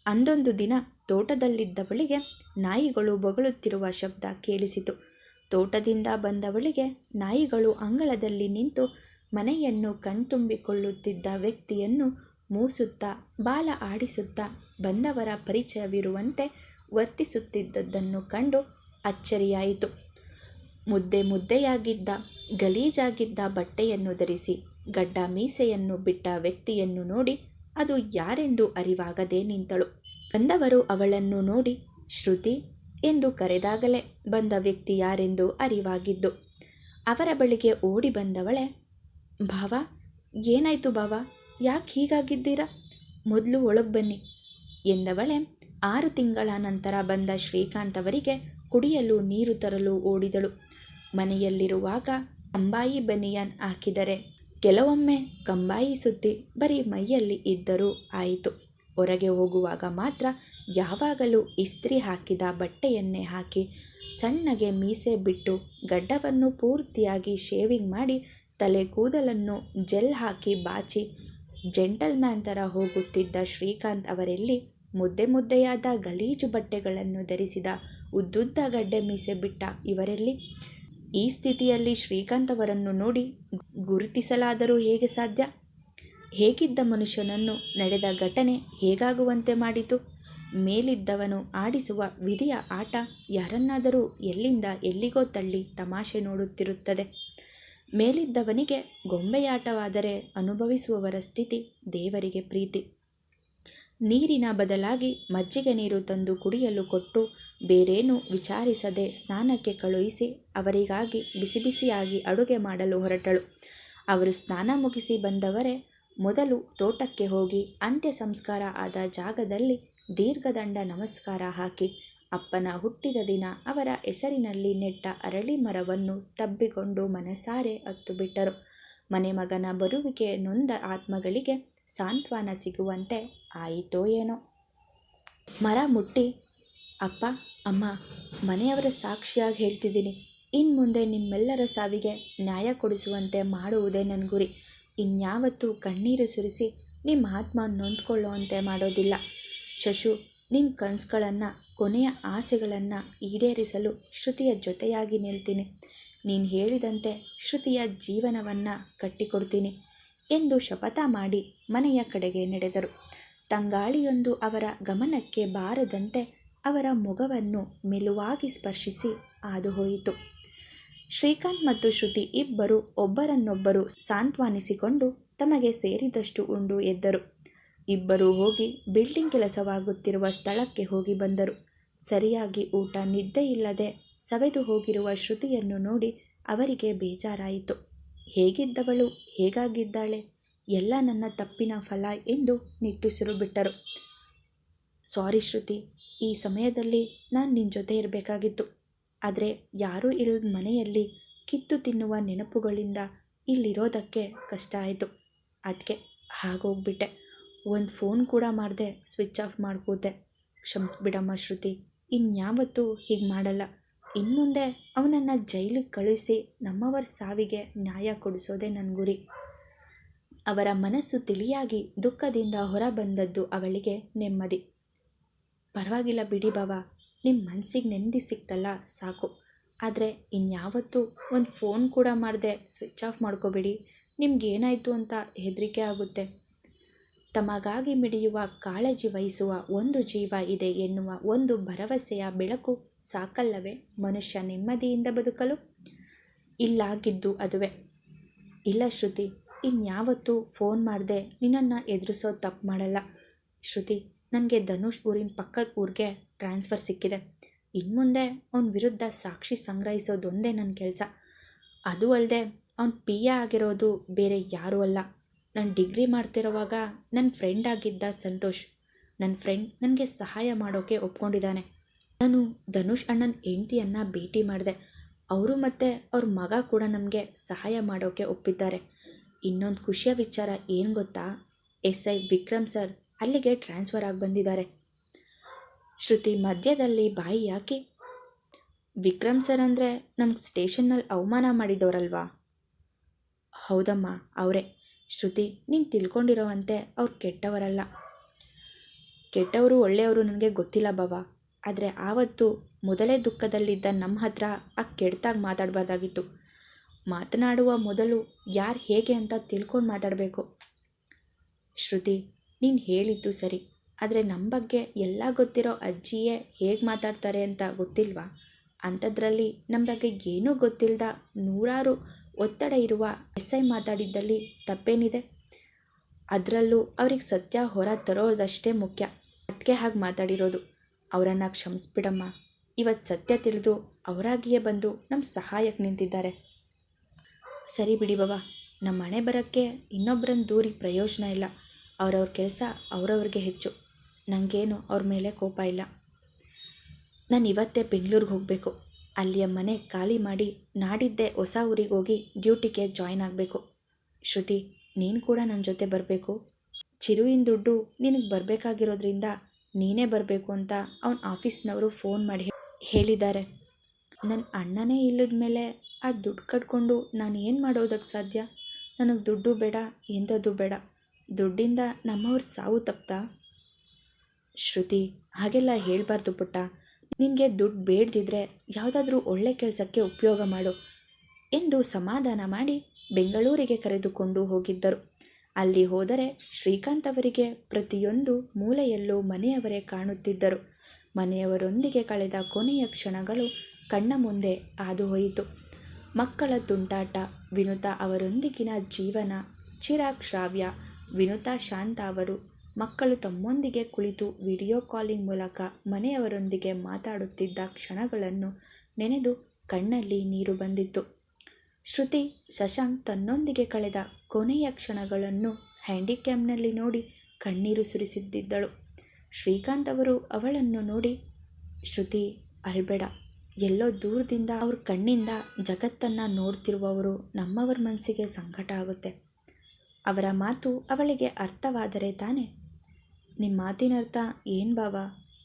ಅಂದೊಂದು ದಿನ ತೋಟದಲ್ಲಿದ್ದವಳಿಗೆ ನಾಯಿಗಳು ಬೊಗಳುತ್ತಿರುವ ಶಬ್ದ ಕೇಳಿಸಿತು. ತೋಟದಿಂದ ಬಂದವಳಿಗೆ ನಾಯಿಗಳು ಅಂಗಳದಲ್ಲಿ ನಿಂತು ಮನೆಯನ್ನು ಕಣ್ತುಂಬಿಕೊಳ್ಳುತ್ತಿದ್ದ ವ್ಯಕ್ತಿಯನ್ನು ಮೂಸುತ್ತಾ, ಬಾಲ ಆಡಿಸುತ್ತಾ, ಬಂದವರ ಪರಿಚಯವಿರುವಂತೆ ವರ್ತಿಸುತ್ತಿದ್ದದ್ದನ್ನು ಕಂಡು ಅಚ್ಚರಿಯಾಯಿತು. ಮುದ್ದೆ ಮುದ್ದೆಯಾಗಿದ್ದ, ಗಲೀಜಾಗಿದ್ದ ಬಟ್ಟೆಯನ್ನು ಧರಿಸಿ ಗಡ್ಡ ಮೀಸೆಯನ್ನು ಬಿಟ್ಟ ವ್ಯಕ್ತಿಯನ್ನು ನೋಡಿ ಅದು ಯಾರೆಂದು ಅರಿವಾಗದೆ ನಿಂತಳು. ಬಂದವರು ಅವಳನ್ನು ನೋಡಿ, ಶ್ರುತಿ ಎಂದು ಕರೆದಾಗಲೇ ಬಂದ ವ್ಯಕ್ತಿ ಯಾರೆಂದು ಅರಿವಾಗಿದ್ದು, ಅವರ ಬಳಿಗೆ ಓಡಿ ಬಂದವಳೆ, ಭಾವ, ಏನಾಯ್ತು ಭಾವ? ಯಾಕೆ ಹೀಗಾಗಿದ್ದೀರಾ? ಮೊದಲು ಒಳಗೆ ಬನ್ನಿ ಎಂದವಳೆ ಆರು ತಿಂಗಳ ನಂತರ ಬಂದ ಶ್ರೀಕಾಂತ್ ಅವರಿಗೆ ಕುಡಿಯಲು ನೀರು ತರಲು ಓಡಿದಳು. ಮನೆಯಲ್ಲಿರುವಾಗ ಅಂಬಾಯಿ ಬನಿಯನ್ ಹಾಕಿದರೆ ಕೆಲವೊಮ್ಮೆ ಕಂಬಾಯಿ ಸುದ್ದಿ ಬರೀ ಮೈಯಲ್ಲಿ ಇದ್ದರೂ ಆಯಿತು. ಹೊರಗೆ ಹೋಗುವಾಗ ಮಾತ್ರ ಯಾವಾಗಲೂ ಇಸ್ತ್ರಿ ಹಾಕಿದ ಬಟ್ಟೆಯನ್ನೇ ಹಾಕಿ ಸಣ್ಣಗೆ ಮೀಸೆ ಬಿಟ್ಟು ಗಡ್ಡವನ್ನು ಪೂರ್ತಿಯಾಗಿ ಶೇವಿಂಗ್ ಮಾಡಿ ತಲೆ ಕೂದಲನ್ನು ಜೆಲ್ ಹಾಕಿ ಬಾಚಿ ಜೆಂಟಲ್ಮ್ಯಾನ್ ಥರ ಹೋಗುತ್ತಿದ್ದ ಶ್ರೀಕಾಂತ್ ಅವರೆಲ್ಲಿ ಮುದ್ದೆ ಮುದ್ದೆಯಾದ ಗಲೀಜು ಬಟ್ಟೆಗಳನ್ನು ಧರಿಸಿದ ಉದ್ದುದ್ದ ಗಡ್ಡೆ ಮೀಸೆ ಬಿಟ್ಟ ಇವರೆಲ್ಲಿ ಈ ಸ್ಥಿತಿಯಲ್ಲಿ ಶ್ರೀಕಾಂತ್ ಅವರನ್ನು ನೋಡಿ ಗುರುತಿಸಲಾದರೂ ಹೇಗೆ ಸಾಧ್ಯ? ಹೇಗಿದ್ದ ಮನುಷ್ಯನನ್ನು ನಡೆದ ಘಟನೆ ಹೇಗಾಗುವಂತೆ ಮಾಡಿತು? ಮೇಲಿದ್ದವನು ಆಡಿಸುವ ವಿಧಿಯ ಆಟ ಯಾರನ್ನಾದರೂ ಎಲ್ಲಿಂದ ಎಲ್ಲಿಗೋ ತಳ್ಳಿ ತಮಾಷೆ ನೋಡುತ್ತಿರುತ್ತದೆ. ಮೇಲಿದ್ದವನಿಗೆ ಗೊಂಬೆಯಾಟವಾದರೆ ಅನುಭವಿಸುವವರ ಸ್ಥಿತಿ ದೇವರಿಗೆ ಪ್ರೀತಿ. ನೀರಿನ ಬದಲಾಗಿ ಮಜ್ಜಿಗೆ ನೀರು ತಂದು ಕುಡಿಯಲು ಕೊಟ್ಟು ಬೇರೇನೂ ವಿಚಾರಿಸದೆ ಸ್ನಾನಕ್ಕೆ ಕಳುಹಿಸಿ ಅವರಿಗಾಗಿ ಬಿಸಿ ಬಿಸಿಯಾಗಿ ಅಡುಗೆ ಮಾಡಲು ಹೊರಟಳು. ಅವರು ಸ್ನಾನ ಮುಗಿಸಿ ಬಂದವರೇ ಮೊದಲು ತೋಟಕ್ಕೆ ಹೋಗಿ ಅಂತ್ಯ ಸಂಸ್ಕಾರ ಆದ ಜಾಗದಲ್ಲಿ ದೀರ್ಘದಂಡ ನಮಸ್ಕಾರ ಹಾಕಿ ಅಪ್ಪನ ಹುಟ್ಟಿದ ದಿನ ಅವರ ಹೆಸರಿನಲ್ಲಿ ನೆಟ್ಟ ಅರಳಿ ಮರವನ್ನು ತಬ್ಬಿಕೊಂಡು ಮನಸಾರೆ ಹತ್ತು ಬಿಟ್ಟರು ಮನೆಮಗನ ಬರುವಿಕೆ ನೊಂದ ಆತ್ಮಗಳಿಗೆ ಸಾಂತ್ವನ ಸಿಗುವಂತೆ ಆಯಿತೋ ಏನೋ. ಮರ ಮುಟ್ಟಿ, ಅಪ್ಪ, ಅಮ್ಮ, ಮನೆಯವರ ಸಾಕ್ಷಿಯಾಗಿ ಹೇಳ್ತಿದ್ದೀನಿ. ಇನ್ನು ಮುಂದೆ ನಿಮ್ಮೆಲ್ಲರ ಸಾವಿಗೆ ನ್ಯಾಯ ಕೊಡಿಸುವಂತೆ ಮಾಡುವುದೇ ನನ್ನ ಗುರಿ. ಇನ್ಯಾವತ್ತೂ ಕಣ್ಣೀರು ಸುರಿಸಿ ನಿಮ್ಮ ಆತ್ಮ ನೊಂದ್ಕೊಳ್ಳುವಂತೆ ಮಾಡೋದಿಲ್ಲ. ಶಶು ನಿನ್ನ ಕನಸುಗಳನ್ನು, ಕೊನೆಯ ಆಸೆಗಳನ್ನು ಈಡೇರಿಸಲು ಶ್ರುತಿಯ ಜೊತೆಯಾಗಿ ನಿಲ್ತೀನಿ. ನೀನು ಹೇಳಿದಂತೆ ಶ್ರುತಿಯ ಜೀವನವನ್ನು ಕಟ್ಟಿಕೊಡ್ತೀನಿ ಎಂದು ಶಪಥ ಮಾಡಿ ಮನೆಯ ಕಡೆಗೆ ನಡೆದರು. ತಂಗಾಳಿಯೊಂದು ಅವರ ಗಮನಕ್ಕೆ ಬಾರದಂತೆ ಅವರ ಮೊಗವನ್ನು ಮೆಲುವಾಗಿ ಸ್ಪರ್ಶಿಸಿ ಹಾದುಹೋಯಿತು ಶ್ರೀಕಾಂತ್ ಮತ್ತು ಶ್ರುತಿ ಇಬ್ಬರು ಒಬ್ಬರನ್ನೊಬ್ಬರು ಸಾಂತ್ವನಿಸಿಕೊಂಡು ತಮಗೆ ಸೇರಿದಷ್ಟು ಉಂಡು ಎದ್ದರು. ಇಬ್ಬರು ಹೋಗಿ ಬಿಲ್ಡಿಂಗ್ ಕೆಲಸವಾಗುತ್ತಿರುವ ಸ್ಥಳಕ್ಕೆ ಹೋಗಿ ಬಂದರು. ಸರಿಯಾಗಿ ಊಟ ನಿದ್ದೆಯಿಲ್ಲದೆ ಸವೆದು ಹೋಗಿರುವ ಶ್ರುತಿಯನ್ನು ನೋಡಿ ಅವರಿಗೆ ಬೇಜಾರಾಯಿತು. ಹೇಗಿದ್ದವಳು? ಹೇಗಾಗಿದ್ದಾಳೆ? ಎಲ್ಲ ನನ್ನ ತಪ್ಪಿನ ಫಲ ಎಂದು ನಿಟ್ಟುಸಿರು ಬಿಟ್ಟರು. ಸಾರಿ ಶ್ರುತಿ, ಈ ಸಮಯದಲ್ಲಿ ನಾನು ನಿನ್ನ ಜೊತೆ ಇರಬೇಕಾಗಿತ್ತು. ಆದರೆ ಯಾರೂ ಇಲ್ಲದ ಮನೆಯಲ್ಲಿ ಕಿತ್ತು ತಿನ್ನುವ ನೆನಪುಗಳಿಂದ ಇಲ್ಲಿರೋದಕ್ಕೆ ಕಷ್ಟ ಆಯಿತು. ಅದಕ್ಕೆ ಹಾಗೋಗ್ಬಿಟ್ಟೆ. ಒಂದು ಫೋನ್ ಕೂಡ ಮಾಡಿದೆ, ಸ್ವಿಚ್ ಆಫ್ ಮಾಡ್ಕೋತೆ. ಕ್ಷಮಿಸ್ಬಿಡಮ್ಮ ಶ್ರುತಿ, ಇನ್ಯಾವತ್ತೂ ಹೀಗೆ ಮಾಡಲ್ಲ. ಇನ್ಮುಂದೆ ಅವನನ್ನು ಜೈಲಿಗೆ ಕಳುಹಿಸಿ ನಮ್ಮವರ ಸಾವಿಗೆ ನ್ಯಾಯ ಕೊಡಿಸೋದೇ ನನ್ನ ಗುರಿ. ಅವರ ಮನಸ್ಸು ತಿಳಿಯಾಗಿ ದುಃಖದಿಂದ ಹೊರಬಂದದ್ದು ಅವಳಿಗೆ ನೆಮ್ಮದಿ. ಪರವಾಗಿಲ್ಲ ಬಿಡಿ ಬಾವ ನಿಮ್ಮ ಮನಸ್ಸಿಗೆ ನೆಮ್ಮದಿ ಸಿಕ್ತಲ್ಲ, ಸಾಕು. ಆದರೆ ಇನ್ಯಾವತ್ತೂ ಒಂದು ಫೋನ್ ಕೂಡ ಮಾಡದೆ ಸ್ವಿಚ್ ಆಫ್ ಮಾಡ್ಕೋಬೇಡಿ ನಿಮ್ಗೇನಾಯಿತು ಅಂತ ಹೆದರಿಕೆ ಆಗುತ್ತೆ. ತಮಗಾಗಿ ಮಿಡಿಯುವ, ಕಾಳಜಿ ವಹಿಸುವ ಒಂದು ಜೀವ ಇದೆ ಎನ್ನುವ ಒಂದು ಭರವಸೆಯ ಬೆಳಕು ಸಾಕಲ್ಲವೇ ಮನುಷ್ಯ ನೆಮ್ಮದಿಯಿಂದ ಬದುಕಲು? ಇಲ್ಲಾಗಿದ್ದು ಅದುವೆ. ಇಲ್ಲ ಶ್ರುತಿ ಇನ್ಯಾವತ್ತೂ ಫೋನ್ ಮಾಡದೆ ನಿನ್ನನ್ನು ಎದುರಿಸೋ ತಪ್ಪು ಮಾಡಲ್ಲ. ಶ್ರುತಿ, ನನಗೆ ಧನುಷ್ ಊರಿನ ಪಕ್ಕದ ಊರಿಗೆ ಟ್ರಾನ್ಸ್ಫರ್ ಸಿಕ್ಕಿದೆ. ಇನ್ಮುಂದೆ ಅವನ ವಿರುದ್ಧ ಸಾಕ್ಷಿ ಸಂಗ್ರಹಿಸೋದೊಂದೇ ನನ್ನ ಕೆಲಸ. ಅದು ಅಲ್ಲದೆ ಅವನ ಪಿ ಎ ಆಗಿರೋದು ಬೇರೆ ಯಾರೂ ಅಲ್ಲ. ನಾನು ಡಿಗ್ರಿ ಮಾಡ್ತಿರೋವಾಗ ನನ್ನ ಫ್ರೆಂಡ್ ಆಗಿದ್ದ ಸಂತೋಷ್. ನನ್ನ ಫ್ರೆಂಡ್ ನನಗೆ ಸಹಾಯ ಮಾಡೋಕ್ಕೆ ಒಪ್ಕೊಂಡಿದ್ದಾನೆ. ನಾನು ಧನುಷ್ ಅಣ್ಣನ ಹೆಂಡತಿಯನ್ನು ಭೇಟಿ ಮಾಡಿದೆ. ಅವರು ಮತ್ತು ಅವ್ರ ಮಗ ಕೂಡ ನಮಗೆ ಸಹಾಯ ಮಾಡೋಕ್ಕೆ ಒಪ್ಪಿದ್ದಾರೆ. ಇನ್ನೊಂದು ಖುಷಿಯ ವಿಚಾರ ಏನು ಗೊತ್ತಾ? ಎಸ್ ಐ ವಿಕ್ರಮ್ ಸರ್ ಅಲ್ಲಿಗೆ ಟ್ರಾನ್ಸ್ಫರ್ ಆಗಿ ಬಂದಿದ್ದಾರೆ. ಶ್ರುತಿ ಮಧ್ಯದಲ್ಲಿ ಬಾಯಿ ಯಾಕೆ? ವಿಕ್ರಮ್ ಸರ್ ಅಂದರೆ ನಮ್ಗೆ ಸ್ಟೇಷನ್ನಲ್ಲಿ ಅವಮಾನ ಮಾಡಿದವರಲ್ವಾ? ಹೌದಮ್ಮ, ಅವರೇ. ಶ್ರುತಿ, ನೀನು ತಿಳ್ಕೊಂಡಿರೋವಂತೆ ಅವ್ರು ಕೆಟ್ಟವರಲ್ಲ. ಕೆಟ್ಟವರು ಒಳ್ಳೆಯವರು ನನಗೆ ಗೊತ್ತಿಲ್ಲ ಬಾವ. ಆದರೆ ಆವತ್ತು ಮೊದಲೇ ದುಃಖದಲ್ಲಿದ್ದ ನಮ್ಮ ಹತ್ರ ಆ ಕೆಡ್ತಾಗಿ ಮಾತಾಡಬಾರ್ದಾಗಿತ್ತು. ಮಾತನಾಡುವ ಮೊದಲು ಯಾರು ಹೇಗೆ ಅಂತ ತಿಳ್ಕೊಂಡು ಮಾತಾಡಬೇಕು. ಶ್ರುತಿ, ನೀನು ಹೇಳಿದ್ದು ಸರಿ, ಆದರೆ ನಮ್ಮ ಬಗ್ಗೆ ಎಲ್ಲ ಗೊತ್ತಿರೋ ಅಜ್ಜಿಯೇ ಹೇಗೆ ಮಾತಾಡ್ತಾರೆ ಅಂತ ಗೊತ್ತಿಲ್ವಾ? ಅಂಥದ್ರಲ್ಲಿ ನಮ್ಮ ಬಗ್ಗೆ ಏನೂ ಗೊತ್ತಿಲ್ಲದ ನೂರಾರು ಒತ್ತಡ ಇರುವ ಎಸ್ ಐ ಮಾತಾಡಿದ್ದಲ್ಲಿ ತಪ್ಪೇನಿದೆ. ಅದರಲ್ಲೂ ಅವ್ರಿಗೆ ಸತ್ಯ ಹೊರ ತರೋದಷ್ಟೇ ಮುಖ್ಯ. ಅದಕ್ಕೆ ಹಾಗೆ ಮಾತಾಡಿರೋದು. ಅವರನ್ನು ಕ್ಷಮಿಸ್ಬಿಡಮ್ಮ. ಇವತ್ತು ಸತ್ಯ ತಿಳಿದು ಅವರಾಗಿಯೇ ಬಂದು ನಮ್ಮ ಸಹಾಯಕ್ಕೆ ನಿಂತಿದ್ದಾರೆ. ಸರಿ ಬಿಡಿ ಬಾಬಾ ನಮ್ಮ ಮನೆ ಬರೋಕ್ಕೆ ಇನ್ನೊಬ್ಬರನ್ನ ದೂರಿಗೆ ಪ್ರಯೋಜನ ಇಲ್ಲ. ಅವರವ್ರ ಕೆಲಸ ಅವರವ್ರಿಗೆ ಹೆಚ್ಚು. ನನಗೇನು ಅವ್ರ ಮೇಲೆ ಕೋಪ ಇಲ್ಲ. ನಾನು ಇವತ್ತೇ ಬೆಂಗಳೂರಿಗೆ ಹೋಗಬೇಕು. ಅಲ್ಲಿಯ ಮನೆ ಖಾಲಿ ಮಾಡಿ ನಾಡಿದ್ದೇ ಹೊಸ ಊರಿಗೆ ಹೋಗಿ ಡ್ಯೂಟಿಗೆ ಜಾಯ್ನ್ ಆಗಬೇಕು. ಶ್ರುತಿ, ನೀನು ಕೂಡ ನನ್ನ ಜೊತೆ ಬರಬೇಕು. ಚಿರುವಿನ ದುಡ್ಡು ನಿನಗೆ ಬರಬೇಕಾಗಿರೋದ್ರಿಂದ ನೀನೇ ಬರಬೇಕು ಅಂತ ಅವನ ಆಫೀಸ್ನವರು ಫೋನ್ ಮಾಡಿ ಹೇಳಿದ್ದಾರೆ. ನನ್ನ ಅಣ್ಣನೇ ಇಲ್ಲದ ಮೇಲೆ ಆ ದುಡ್ಡು ಕಟ್ಕೊಂಡು ನಾನು ಏನು ಮಾಡೋದಕ್ಕೆ ಸಾಧ್ಯ? ನನಗೆ ದುಡ್ಡು ಬೇಡ ಎಂಥದ್ದು ಬೇಡ. ದುಡ್ಡಿಂದ ನಮ್ಮವ್ರ ಸಾವು ತಪ್ತಾ? ಶ್ರುತಿ, ಹಾಗೆಲ್ಲ ಹೇಳಬಾರ್ದು ಪುಟ್ಟ. ನಿನಗೆ ದುಡ್ಡು ಬೇಡದಿದ್ರೆ ಯಾವುದಾದ್ರೂ ಒಳ್ಳೆ ಕೆಲಸಕ್ಕೆ ಉಪಯೋಗ ಮಾಡು ಎಂದು ಸಮಾಧಾನ ಮಾಡಿ ಬೆಂಗಳೂರಿಗೆ ಕರೆದುಕೊಂಡು ಹೋಗಿದ್ದರು. ಅಲ್ಲಿ ಹೋದರೆ ಶ್ರೀಕಾಂತ್ ಅವರಿಗೆ ಪ್ರತಿಯೊಂದು ಮೂಲೆಯಲ್ಲೂ ಮನೆಯವರೇ ಕಾಣುತ್ತಿದ್ದರು. ಮನೆಯವರೊಂದಿಗೆ ಕಳೆದ ಕೊನೆಯ ಕ್ಷಣಗಳು ಕಣ್ಣ ಮುಂದೆ ಹಾದುಹೋಯಿತು ಮಕ್ಕಳ ತುಂಟಾಟ, ವಿನುತಾ ಅವರೊಂದಿಗಿನ ಜೀವನ, ಚಿರಾಗ್, ಶ್ರಾವ್ಯ, ವಿನುತಾ, ಶಾಂತ ಅವರು ಮಕ್ಕಳು ತಮ್ಮೊಂದಿಗೆ ಕುಳಿತು ವಿಡಿಯೋ ಕಾಲಿಂಗ್ ಮೂಲಕ ಮನೆಯವರೊಂದಿಗೆ ಮಾತಾಡುತ್ತಿದ್ದ ಕ್ಷಣಗಳನ್ನು ನೆನೆದು ಕಣ್ಣಲ್ಲಿ ನೀರು ಬಂದಿತ್ತು. ಶ್ರುತಿ, ಶಶಾಂಕ್ ತನ್ನೊಂದಿಗೆ ಕಳೆದ ಕೊನೆಯ ಕ್ಷಣಗಳನ್ನು ಹ್ಯಾಂಡಿಕ್ಯಾಮ್ನಲ್ಲಿ ನೋಡಿ ಕಣ್ಣೀರು ಸುರಿಸುತ್ತಿದ್ದಳು ಶ್ರೀಕಾಂತ್ ಅವರು ಅವಳನ್ನು ನೋಡಿ, ಶ್ರುತಿ, ಅಳ್ಬೇಡ. ಎಲ್ಲೋ ದೂರದಿಂದ ಅವ್ರ ಕಣ್ಣಿಂದ ಜಗತ್ತನ್ನು ನೋಡ್ತಿರುವವರು ನಮ್ಮವರ ಮನಸ್ಸಿಗೆ ಸಂಕಟ ಆಗುತ್ತೆ. ಅವರ ಮಾತು ಅವಳಿಗೆ ಅರ್ಥವಾದರೆ ತಾನೇ? ನಿಮ್ಮ ಮಾತಿನರ್ಥ ಏನು ಬಾವ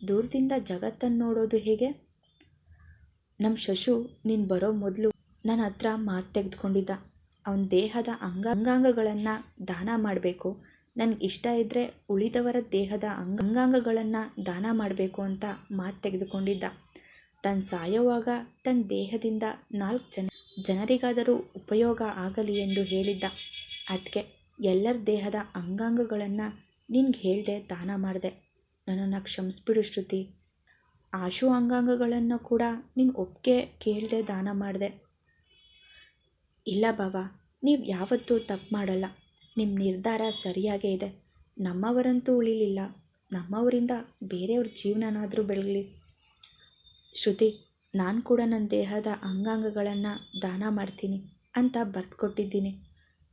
ದೂರದಿಂದ ಜಗತ್ತನ್ನು ನೋಡೋದು ಹೇಗೆ? ನಮ್ಮ ಶಶು ನೀನು ಬರೋ ಮೊದಲು ನನ್ನ ಹತ್ರ ಮಾತು ತೆಗೆದುಕೊಂಡಿದ್ದ. ಅವನ ದೇಹದ ಅಂಗ ಅಂಗಾಂಗಗಳನ್ನು ದಾನ ಮಾಡಬೇಕು. ನನಗೆ ಇಷ್ಟ ಇದ್ದರೆ ಉಳಿದವರ ದೇಹದ ಅಂಗ ಅಂಗಾಂಗಗಳನ್ನು ದಾನ ಮಾಡಬೇಕು ಅಂತ ಮಾತು ತೆಗೆದುಕೊಂಡಿದ್ದ. ತನ್ನ ಸಾಯುವಾಗ ತನ್ನ ದೇಹದಿಂದ ನಾಲ್ಕು ಜನ ಜನರಿಗಾದರೂ ಉಪಯೋಗ ಆಗಲಿ ಎಂದು ಹೇಳಿದ್ದ. ಅದಕ್ಕೆ ಎಲ್ಲರ ದೇಹದ ಅಂಗಾಂಗಗಳನ್ನು ನಿನ್ಗೆ ಹೇಳ್ದೆ ದಾನ ಮಾಡಿದೆ. ನನ್ನನ್ನು ಕ್ಷಮಿಸ್ಬಿಡು ಶ್ರುತಿ. ಆಶು ಅಂಗಾಂಗಗಳನ್ನು ಕೂಡ ನೀನು ಒಪ್ಪಿಗೆ ಕೇಳ್ದೆ ದಾನ ಮಾಡಿದೆ. ಇಲ್ಲ ಬಾವ, ನೀವು ಯಾವತ್ತೂ ತಪ್ಪು ಮಾಡಲ್ಲ. ನಿಮ್ಮ ನಿರ್ಧಾರ ಸರಿಯಾಗೇ ಇದೆ. ನಮ್ಮವರಂತೂ ಉಳಿಲಿಲ್ಲ. ನಮ್ಮವರಿಂದ ಬೇರೆಯವ್ರ ಜೀವನನಾದರೂ ಬೆಳಗಲಿ. ಶ್ರುತಿ, ನಾನು ಕೂಡ ನನ್ನ ದೇಹದ ಅಂಗಾಂಗಗಳನ್ನು ದಾನ ಮಾಡ್ತೀನಿ ಅಂತ ಬರೆದುಕೊಟ್ಟಿದ್ದೀನಿ.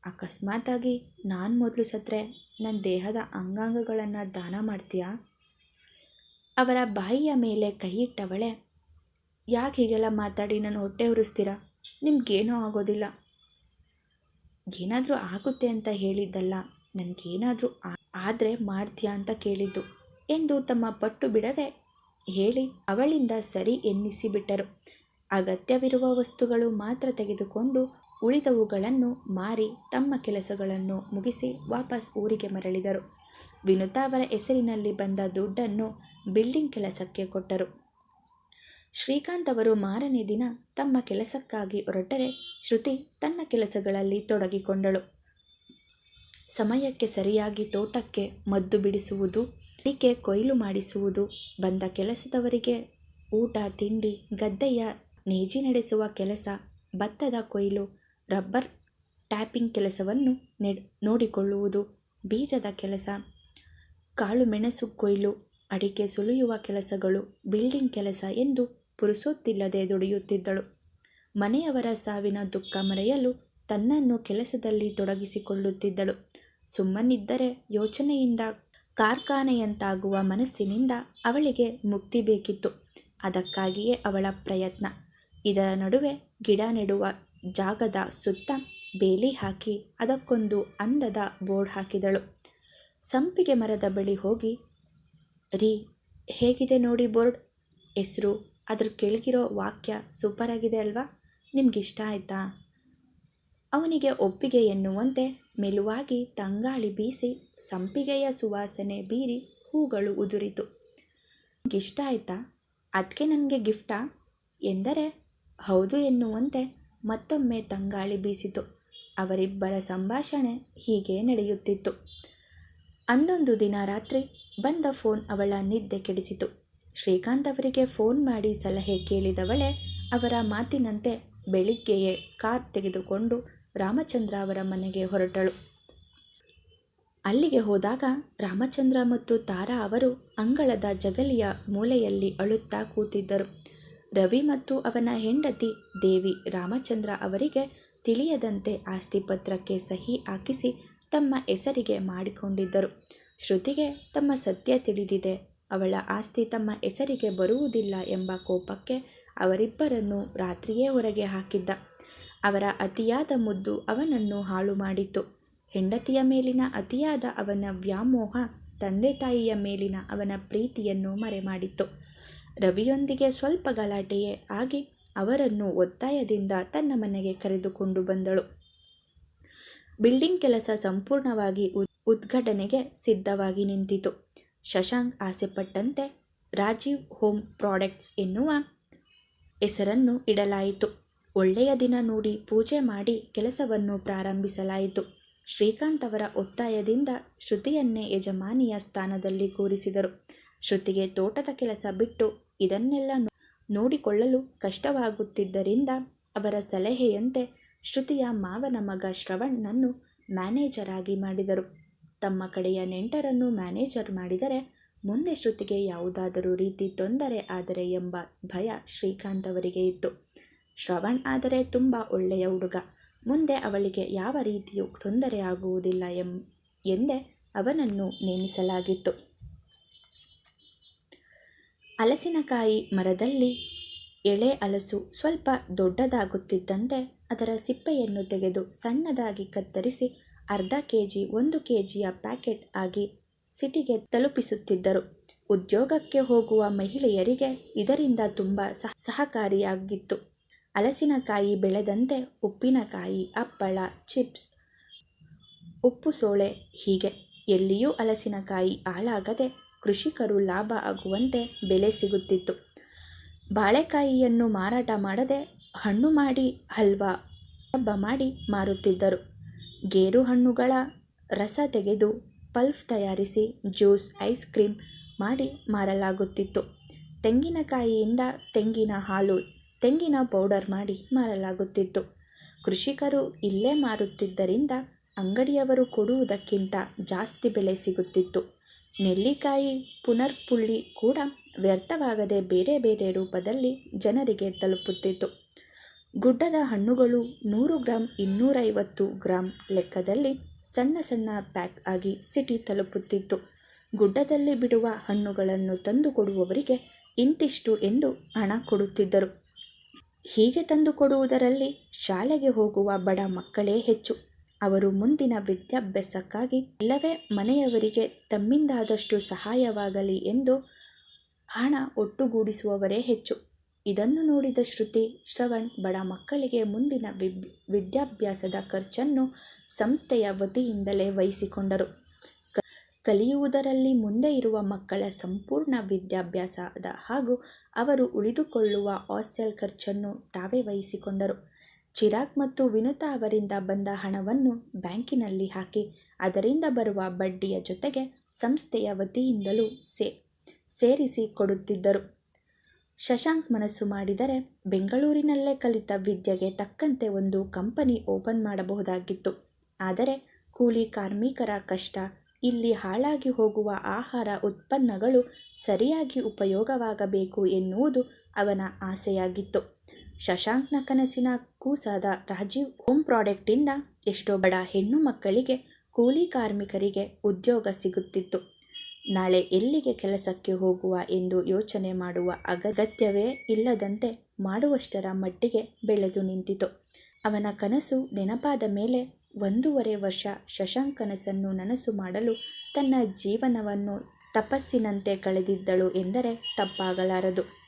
ಅಕಸ್ಮಾತಾಗಿ ನಾನು ಮೊದಲು ಸತ್ರೆ ನನ್ನ ದೇಹದ ಅಂಗಾಂಗಗಳನ್ನು ದಾನ ಮಾಡ್ತೀಯಾ? ಅವರ ಬಾಯಿಯ ಮೇಲೆ ಕೈಯಿಟ್ಟವಳೆ ಯಾಕೆ ಹೀಗೆಲ್ಲ ಮಾತಾಡಿ ನನ್ನ ಹೊಟ್ಟೆ ಉರಿಸ್ತೀರಾ? ನಿಮ್ಗೇನೂ ಆಗೋದಿಲ್ಲ. ಏನಾದರೂ ಆಗುತ್ತೆ ಅಂತ ಹೇಳಿದ್ದಲ್ಲ, ನನಗೇನಾದರೂ ಆದರೆ ಮಾಡ್ತೀಯಾ ಅಂತ ಕೇಳಿದ್ದು ಎಂದು ತಮ್ಮ ಪಟ್ಟು ಬಿಡದೆ ಹೇಳಿ ಅವಳಿಂದ ಸರಿ ಎನ್ನಿಸಿಬಿಟ್ಟರು. ಅಗತ್ಯವಿರುವ ವಸ್ತುಗಳು ಮಾತ್ರ ತೆಗೆದುಕೊಂಡು ಉಳಿದವುಗಳನ್ನು ಮಾರಿ ತಮ್ಮ ಕೆಲಸಗಳನ್ನು ಮುಗಿಸಿ ವಾಪಸ್ ಊರಿಗೆ ಮರಳಿದರು. ವಿನುತಾ ಅವರ ಹೆಸರಿನಲ್ಲಿ ಬಂದ ದುಡ್ಡನ್ನು ಬಿಲ್ಡಿಂಗ್ ಕೆಲಸಕ್ಕೆ ಕೊಟ್ಟರು. ಶ್ರೀಕಾಂತ್ ಅವರು ಮಾರನೇ ದಿನ ತಮ್ಮ ಕೆಲಸಕ್ಕಾಗಿ ಹೊರಟರೆ ಶ್ರುತಿ ತನ್ನ ಕೆಲಸಗಳಲ್ಲಿ ತೊಡಗಿಕೊಂಡಳು. ಸಮಯಕ್ಕೆ ಸರಿಯಾಗಿ ತೋಟಕ್ಕೆ ಮದ್ದು ಬಿಡಿಸುವುದು ಅಡಿಕೆ ಕೊಯ್ಲು ಮಾಡಿಸುವುದು. ಬಂದ ಕೆಲಸದವರಿಗೆ ಊಟ, ತಿಂಡಿ, ಗದ್ದೆಯ ನೇಜಿ ನಡೆಸುವ ಕೆಲಸ, ಭತ್ತದ ಕೊಯ್ಲು, ರಬ್ಬರ್ ಟ್ಯಾಪಿಂಗ್ ಕೆಲಸವನ್ನು ನೋಡಿಕೊಳ್ಳುವುದು, ಬೀಜದ ಕೆಲಸ, ಕಾಳು ಮೆಣಸು ಕೊಯ್ಲು, ಅಡಿಕೆ ಸುಲಿಯುವ ಕೆಲಸಗಳು, ಬಿಲ್ಡಿಂಗ್ ಕೆಲಸ ಎಂದು ಪುರುಸೊತ್ತಿಲ್ಲದೆ ದುಡಿಯುತ್ತಿದ್ದಳು. ಮನೆಯವರ ಸಾವಿನ ದುಃಖ ಮರೆಯಲು ತನ್ನನ್ನು ಕೆಲಸದಲ್ಲಿ ತೊಡಗಿಸಿಕೊಳ್ಳುತ್ತಿದ್ದಳು. ಸುಮ್ಮನಿದ್ದರೆ ಯೋಚನೆಯಿಂದ ಕಾರ್ಖಾನೆಯಂತಾಗುವ ಮನಸ್ಸಿನಿಂದ ಅವಳಿಗೆ ಮುಕ್ತಿ ಬೇಕಿತ್ತು. ಅದಕ್ಕಾಗಿಯೇ ಅವಳ ಪ್ರಯತ್ನ. ಇದರ ನಡುವೆ ಗಿಡ ನೆಡುವ ಜಾಗದ ಸುತ್ತ ಬೇಲಿ ಹಾಕಿ ಅದಕ್ಕೊಂದು ಅಂದದ ಬೋರ್ಡ್ ಹಾಕಿದಳು. ಸಂಪಿಗೆ ಮರದ ಬಳಿ ಹೋಗಿ, ರೀ, ಹೇಗಿದೆ ನೋಡಿ ಬೋರ್ಡ್? ಹೆಸರು, ಅದ್ರ ಕೆಳಗಿರೋ ವಾಕ್ಯ ಸೂಪರ್ ಆಗಿದೆ ಅಲ್ವಾ? ನಿಮಗಿಷ್ಟ ಆಯ್ತಾ? ಅವನಿಗೆ ಒಪ್ಪಿಗೆ ಎನ್ನುವಂತೆ ಮೆಲುವಾಗಿ ತಂಗಾಳಿ ಬೀಸಿ ಸಂಪಿಗೆಯ ಸುವಾಸನೆ ಬೀರಿ ಹೂಗಳು ಉದುರಿತು. ಇಷ್ಟ ಆಯ್ತಾ? ಅದಕ್ಕೆ ನನಗೆ ಗಿಫ್ಟಾ? ಎಂದರೆ, ಹೌದು ಎನ್ನುವಂತೆ ಮತ್ತೊಮ್ಮೆ ತಂಗಾಳಿ ಬೀಸಿತು. ಅವರಿಬ್ಬರ ಸಂಭಾಷಣೆ ಹೀಗೆ ನಡೆಯುತ್ತಿತ್ತು. ಅಂದೊಂದು ದಿನ ರಾತ್ರಿ ಬಂದ ಫೋನ್ ಅವಳ ನಿದ್ದೆ ಕೆಡಿಸಿತು. ಶ್ರೀಕಾಂತ್ ಅವರಿಗೆ ಫೋನ್ ಮಾಡಿ ಸಲಹೆ ಕೇಳಿದವಳೆ ಅವರ ಮಾತಿನಂತೆ ಬೆಳಿಗ್ಗೆಯೇ ಕಾರ್ ತೆಗೆದುಕೊಂಡು ರಾಮಚಂದ್ರ ಅವರ ಮನೆಗೆ ಹೊರಟಳು. ಅಲ್ಲಿಗೆ ಹೋದಾಗ ರಾಮಚಂದ್ರ ಮತ್ತು ತಾರಾ ಅವರು ಅಂಗಳದ ಜಗಲಿಯ ಮೂಲೆಯಲ್ಲಿ ಅಳುತ್ತಾ ಕೂತಿದ್ದರು. ರವಿ ಮತ್ತು ಅವನ ಹೆಂಡತಿ ದೇವಿ ರಾಮಚಂದ್ರ ಅವರಿಗೆ ತಿಳಿಯದಂತೆ ಆಸ್ತಿ ಪತ್ರಕ್ಕೆ ಸಹಿ ಹಾಕಿಸಿ ತಮ್ಮ ಹೆಸರಿಗೆ ಮಾಡಿಕೊಂಡಿದ್ದರು. ಶ್ರುತಿಗೆ ತಮ್ಮ ಸತ್ಯ ತಿಳಿದಿದೆ. ಅವಳ ಆಸ್ತಿ ತಮ್ಮ ಹೆಸರಿಗೆ ಬರುವುದಿಲ್ಲ ಎಂಬ ಕೋಪಕ್ಕೆ ಅವರಿಬ್ಬರನ್ನು ರಾತ್ರಿಯೇ ಹೊರಗೆ ಹಾಕಿದ್ದ. ಅವರ ಅತಿಯಾದ ಮುದ್ದು ಅವನನ್ನು ಹಾಳು ಮಾಡಿತು ಹೆಂಡತಿಯ ಮೇಲಿನ ಅತಿಯಾದ ಅವನ ವ್ಯಾಮೋಹ ತಂದೆ ತಾಯಿಯ ಮೇಲಿನ ಅವನ ಪ್ರೀತಿಯನ್ನು ಮರೆಮಾಡಿತ್ತು. ರವಿಯೊಂದಿಗೆ ಸ್ವಲ್ಪ ಗಲಾಟೆಯೇ ಆಗಿ ಅವರನ್ನು ಒತ್ತಾಯದಿಂದ ತನ್ನ ಮನೆಗೆ ಕರೆದುಕೊಂಡು ಬಂದಳು. ಬಿಲ್ಡಿಂಗ್ ಕೆಲಸ ಸಂಪೂರ್ಣವಾಗಿ ಉದ್ಘಾಟನೆಗೆ ಸಿದ್ಧವಾಗಿ ನಿಂತಿತು. ಶಶಾಂಕ್ ಆಸೆಪಟ್ಟಂತೆ ರಾಜೀವ್ ಹೋಮ್ ಪ್ರಾಡಕ್ಟ್ಸ್ ಎನ್ನುವ ಹೆಸರನ್ನು ಇಡಲಾಯಿತು. ಒಳ್ಳೆಯ ದಿನ ನೋಡಿ ಪೂಜೆ ಮಾಡಿ ಕೆಲಸವನ್ನು ಪ್ರಾರಂಭಿಸಲಾಯಿತು. ಶ್ರೀಕಾಂತ್ ಅವರ ಒತ್ತಾಯದಿಂದ ಶ್ರುತಿಯನ್ನೇ ಯಜಮಾನಿಯ ಸ್ಥಾನದಲ್ಲಿ ಕೂರಿಸಿದರು. ಶ್ರುತಿಗೆ ತೋಟದ ಕೆಲಸ ಬಿಟ್ಟು ಇದನ್ನೆಲ್ಲ ನೋಡಿಕೊಳ್ಳಲು ಕಷ್ಟವಾಗುತ್ತಿದ್ದರಿಂದ ಅವರ ಸಲಹೆಯಂತೆ ಶ್ರುತಿಯ ಮಾವನ ಮಗ ಶ್ರವಣ್ಣನ್ನು ಮ್ಯಾನೇಜರ್ ಆಗಿ ಮಾಡಿದರು. ತಮ್ಮ ಕಡೆಯ ನೆಂಟರನ್ನು ಮ್ಯಾನೇಜರ್ ಮಾಡಿದರೆ ಮುಂದೆ ಶ್ರುತಿಗೆ ಯಾವುದಾದರೂ ರೀತಿ ತೊಂದರೆ ಆದರೆ ಎಂಬ ಭಯ ಶ್ರೀಕಾಂತ್ ಅವರಿಗೆ ಇತ್ತು. ಶ್ರವಣ್ ಆದರೆ ತುಂಬ ಒಳ್ಳೆಯ ಹುಡುಗ. ಮುಂದೆ ಅವಳಿಗೆ ಯಾವ ರೀತಿಯೂ ತೊಂದರೆ ಆಗುವುದಿಲ್ಲ ಎಂ, ಎಂದೇ ಅವನನ್ನು ನೇಮಿಸಲಾಗಿತ್ತು. ಹಲಸಿನಕಾಯಿ ಮರದಲ್ಲಿ ಎಳೆ ಹಲಸು ಸ್ವಲ್ಪ ದೊಡ್ಡದಾಗುತ್ತಿದ್ದಂತೆ ಅದರ ಸಿಪ್ಪೆಯನ್ನು ತೆಗೆದು ಸಣ್ಣದಾಗಿ ಕತ್ತರಿಸಿ ಅರ್ಧ ಕೆ ಜಿ ಒಂದು ಕೆ ಜಿಯ ಪ್ಯಾಕೆಟ್ ಆಗಿ ಸಿಟಿಗೆ ತಲುಪಿಸುತ್ತಿದ್ದರು. ಉದ್ಯೋಗಕ್ಕೆ ಹೋಗುವ ಮಹಿಳೆಯರಿಗೆ ಇದರಿಂದ ತುಂಬ ಸಹ, ಸಹಕಾರಿಯಾಗಿತ್ತು. ಹಲಸಿನಕಾಯಿ ಬೆಳೆದಂತೆ ಉಪ್ಪಿನಕಾಯಿ, ಹಪ್ಪಳ, ಚಿಪ್ಸ್, ಉಪ್ಪು ಸೋಳೆ ಹೀಗೆ ಎಲ್ಲಿಯೂ ಹಲಸಿನಕಾಯಿ ಹಾಳಾಗದೆ ಕೃಷಿಕರು ಲಾಭ ಆಗುವಂತೆ ಬೆಲೆ ಸಿಗುತ್ತಿತ್ತು. ಬಾಳೆಕಾಯಿಯನ್ನು ಮಾರಾಟ ಮಾಡದೆ ಹಣ್ಣು ಮಾಡಿ ಹಲ್ವಾ ಹಬ್ಬ ಮಾಡಿ ಮಾರುತ್ತಿದ್ದರು. ಗೇರು ಹಣ್ಣುಗಳ ರಸ ತೆಗೆದು ಪಲ್ಫ್ ತಯಾರಿಸಿ ಜ್ಯೂಸ್, ಐಸ್ ಕ್ರೀಮ್ ಮಾಡಿ ಮಾರಲಾಗುತ್ತಿತ್ತು. ತೆಂಗಿನಕಾಯಿಯಿಂದ ತೆಂಗಿನ ಹಾಲು ತೆಂಗಿನ ಪೌಡರ್ ಮಾಡಿ ಮಾರಲಾಗುತ್ತಿತ್ತು. ಕೃಷಿಕರು ಇಲ್ಲೇ ಮಾರುತ್ತಿದ್ದರಿಂದ ಅಂಗಡಿಯವರು ಕೊಡುವುದಕ್ಕಿಂತ ಜಾಸ್ತಿ ಬೆಲೆ ಸಿಗುತ್ತಿತ್ತು. ನೆಲ್ಲಿಕಾಯಿ, ಪುನರ್ಪುಳ್ಳಿ ಕೂಡ ವ್ಯರ್ಥವಾಗದೆ ಬೇರೆ ಬೇರೆ ರೂಪದಲ್ಲಿ ಜನರಿಗೆ ತಲುಪುತ್ತಿತ್ತು. ಗುಡ್ಡದ ಹಣ್ಣುಗಳು ನೂರು ಗ್ರಾಂ, ಇನ್ನೂರೈವತ್ತು ಗ್ರಾಂ ಲೆಕ್ಕದಲ್ಲಿ ಸಣ್ಣ ಸಣ್ಣ ಪ್ಯಾಕ್ ಆಗಿ ಸಿಟಿ ತಲುಪುತ್ತಿತ್ತು. ಗುಡ್ಡದಲ್ಲಿ ಬಿಡುವ ಹಣ್ಣುಗಳನ್ನು ತಂದು ಕೊಡುವವರಿಗೆ ಇಂತಿಷ್ಟು ಎಂದು ಹಣ ಕೊಡುತ್ತಿದ್ದರು. ಹೀಗೆ ತಂದು ಕೊಡುವುದರಲ್ಲಿ ಶಾಲೆಗೆ ಹೋಗುವ ಬಡ ಮಕ್ಕಳೇ ಹೆಚ್ಚು. ಅವರು ಮುಂದಿನ ವಿದ್ಯಾಭ್ಯಾಸಕ್ಕಾಗಿ ಇಲ್ಲವೇ ಮನೆಯವರಿಗೆ ತಮ್ಮಿಂದಾದಷ್ಟು ಸಹಾಯವಾಗಲಿ ಎಂದು ಹಣ ಒಟ್ಟುಗೂಡಿಸುವವರೇ ಹೆಚ್ಚು. ಇದನ್ನು ನೋಡಿದ ಶ್ರುತಿ, ಶ್ರವಣ್ ಬಡ ಮಕ್ಕಳಿಗೆ ಮುಂದಿನ ವಿದ್ಯಾಭ್ಯಾಸದ ಖರ್ಚನ್ನು ಸಂಸ್ಥೆಯ ವತಿಯಿಂದಲೇ ವಹಿಸಿಕೊಂಡರು. ಕಲಿಯುವುದರಲ್ಲಿ ಮುಂದೆ ಇರುವ ಮಕ್ಕಳ ಸಂಪೂರ್ಣ ವಿದ್ಯಾಭ್ಯಾಸದ ಹಾಗೂ ಅವರು ಉಳಿದುಕೊಳ್ಳುವ ಹಾಸ್ಟೆಲ್ ಖರ್ಚನ್ನು ತಾವೇ ವಹಿಸಿಕೊಂಡರು. ಚಿರಾಗ್ ಮತ್ತು ವಿನುತಾ ಅವರಿಂದ ಬಂದ ಹಣವನ್ನು ಬ್ಯಾಂಕಿನಲ್ಲಿ ಹಾಕಿ, ಅದರಿಂದ ಬರುವ ಬಡ್ಡಿಯ ಜೊತೆಗೆ ಸಂಸ್ಥೆಯ ವತಿಯಿಂದಲೂ ಸೇ, ಸೇರಿಸಿ ಕೊಡುತ್ತಿದ್ದರು. ಶಶಾಂಕ್ ಮನಸ್ಸು ಮಾಡಿದರೆ ಬೆಂಗಳೂರಿನಲ್ಲೇ ಕಲಿತ ವಿದ್ಯೆಗೆ ತಕ್ಕಂತೆ ಒಂದು ಕಂಪನಿ ಓಪನ್ ಮಾಡಬಹುದಾಗಿತ್ತು. ಆದರೆ, ಕೂಲಿ ಕಾರ್ಮಿಕರ ಕಷ್ಟ ಇಲ್ಲಿ ಹಾಳಾಗಿ ಹೋಗುವ ಆಹಾರ ಉತ್ಪನ್ನಗಳು ಸರಿಯಾಗಿ ಉಪಯೋಗವಾಗಬೇಕು ಎನ್ನುವುದು ಅವನ ಆಸೆಯಾಗಿತ್ತು. ಶಶಾಂಕ್ನ ಕನಸಿನ ಕೂಸಾದ ರಾಜೀವ್ ಹೋಮ್ ಪ್ರಾಡಕ್ಟಿಂದ ಎಷ್ಟೋ ಬಡ ಹೆಣ್ಣು ಮಕ್ಕಳಿಗೆ ಕೂಲಿ ಕಾರ್ಮಿಕರಿಗೆ ಉದ್ಯೋಗ ಸಿಗುತ್ತಿತ್ತು. ನಾಳೆ ಎಲ್ಲಿಗೆ ಕೆಲಸಕ್ಕೆ ಹೋಗುವ ಎಂದು ಯೋಚನೆ ಮಾಡುವ ಅಗತ್ಯವೇ ಇಲ್ಲದಂತೆ ಮಾಡುವಷ್ಟರ ಮಟ್ಟಿಗೆ ಬೆಳೆದು ನಿಂತಿತು. ಅವನ ಕನಸು ನೆನಪಾದ ಮೇಲೆ ಒಂದೂವರೆ ವರ್ಷ ಶಶಾಂಕನಸನ್ನು ನನಸು ಮಾಡಲು ತನ್ನ ಜೀವನವನ್ನು ತಪಸ್ಸಿನಂತೆ ಕಳೆದಿದ್ದಳು ಎಂದರೆ ತಪ್ಪಾಗಲಾರದು.